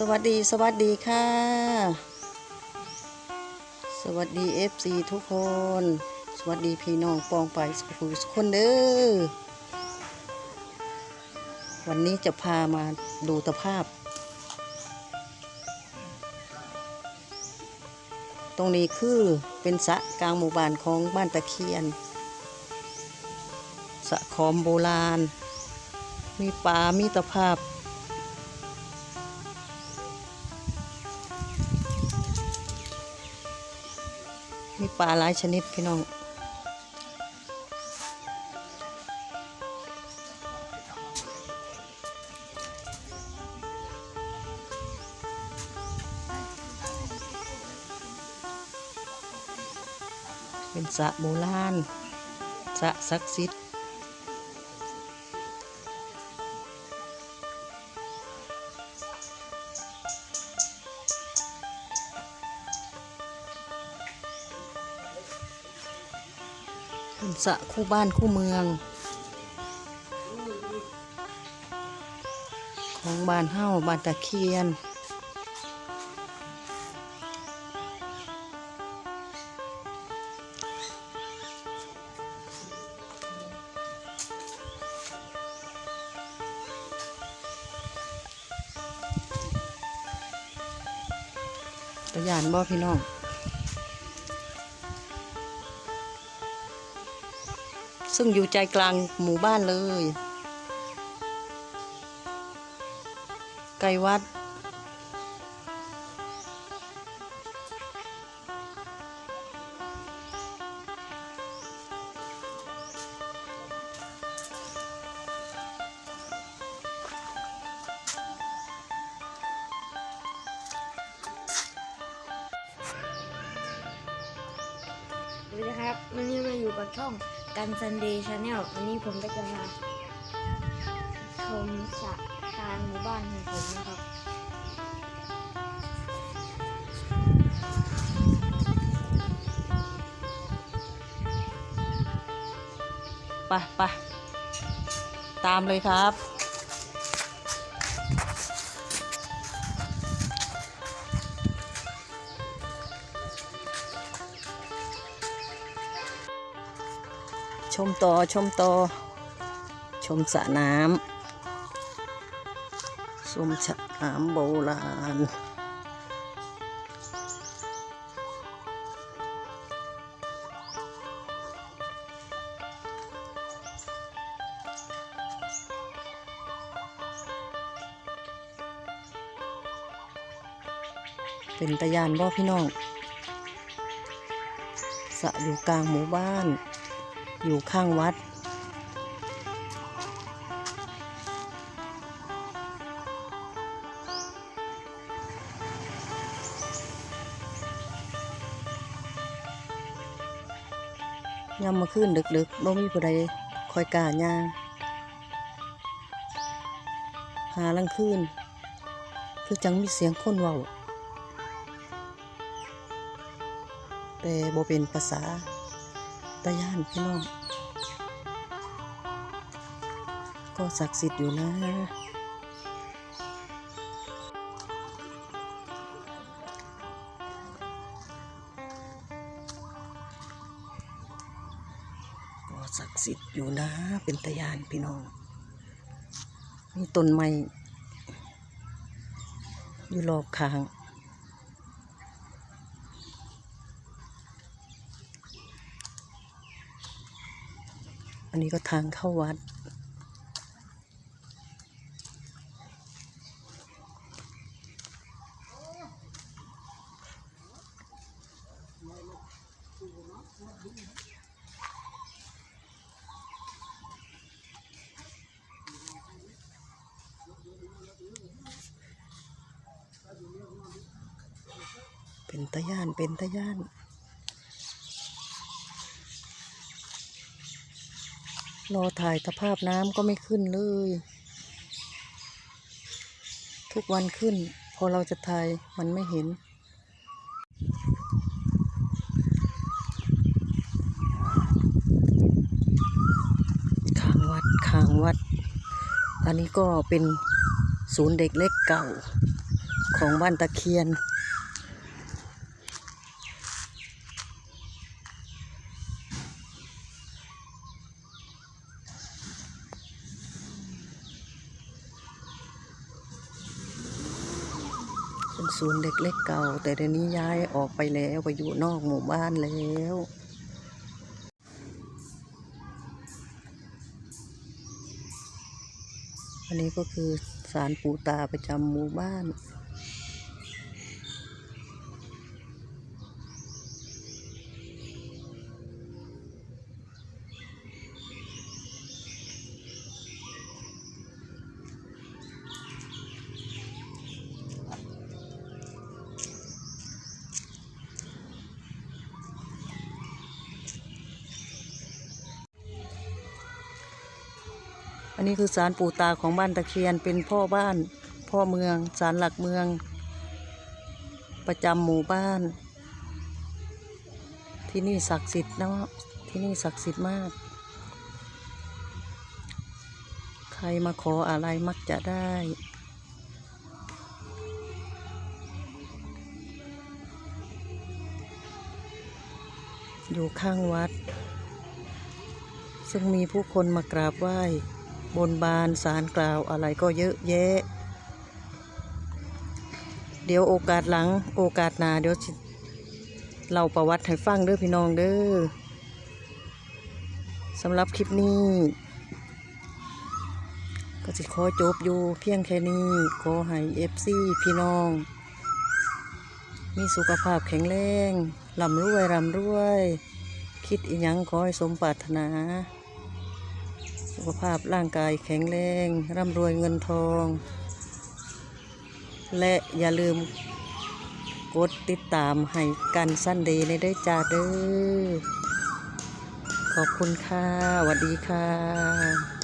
สวัสดีสวัสดีค่ะ สวัสดี FC ทุกคน สวัสดีพี่น้องปองไปสุขสุคนเด้อวันนี้จะพามาดูตภาพ ตรงนี้คือเป็นสระกลางหมู่บ้านของบ้านตะเคียนสระขอมโบราณ มีป่ามีตภาพ มีปลาหลายชนิดพี่น้องเป็นสระโบราณสระศักดิ์สิทธิ์ สะคู่บ้านคู่เมือง ของบ้านเฮ้าบ้านตะเคียน ตะยานบ่พี่น้อง ซึ่งอยู่ใจกลางหมู่บ้านเลย ไกลวัด สวัสดีครับวันนี้มาอยู่กับช่อง กันซันเดย์ชาแนลวันนี้ผมก็จะมาชมสระกลางหมู่บ้านของผมนะครับไปไปตามเลยครับ ชมต่อชมต่อชมสระน้ำชมสระน้ำโบราณเป็นตะยานบ่พี่น้องสะอยู่กลางหมู่บ้าน อยู่ข้างวัดยามมาขึ้นดึกๆบ่มีผู้ใดคอยกาย่างหาลังคืนคือจังมีเสียงคนเว้าแต่บ่เป็นภาษา ตะย่านพี่น้อง ก็ศักดิ์สิทธิ์อยู่นะก็ศักดิ์สิทธิ์อยู่นะ เป็นตะยานพี่น้องมีต้นไม้อยู่รอบข้าง อันนี้ก็ทางเข้าวัด เป็นตะย่าน เป็นตะย่าน รอถ่ายสภาพน้ำก็ไม่ขึ้นเลย ทุกวันขึ้น พอเราจะถ่ายมันไม่เห็นขางวัดขางวัด อันนี้ก็เป็นศูนย์เด็กเล็กเก่าของบ้านตะเคียน ศูนย์เด็กเล็กเก่า แต่เดี๋ยวนี้ย้ายออกไปแล้วไปอยู่นอกหมู่บ้านแล้วอันนี้ก็คือสารปูตาประจำหมู่บ้าน อันนี้คือสารปู่ตาของบ้านตะเคียนเป็นพ่อบ้าน พ่อเมืองสารหลักเมือง ประจำหมู่บ้าน ที่นี่ศักดิ์สิทธิ์นะที่นี่ศักดิ์สิทธิ์มาก ใครมาขออะไรมักจะได้อยู่ข้างวัด ซึ่งมีผู้คนมากราบไหว้ บนบานสารกล่าวอะไรก็เยอะแยะ เดี๋ยวโอกาสหลังโอกาสหนาเดี๋ยวเล่าประวัติให้ฟังเด้อพี่น้องเด้อสำหรับคลิปนี้ ก็จะขอจบอยู่เพียงแค่นี้ขอให้เอฟซีพี่น้อง มีสุขภาพแข็งแรงลำรวยลำรวย คิดอีหยังขอให้สมปรารถนา สุขภาพร่างกายแข็งแรง ร่ำรวยเงินทอง และอย่าลืมกดติดตามให้กันสั้นดีในได้จ้าเด้อขอบคุณค่ะสวัสดีค่ะ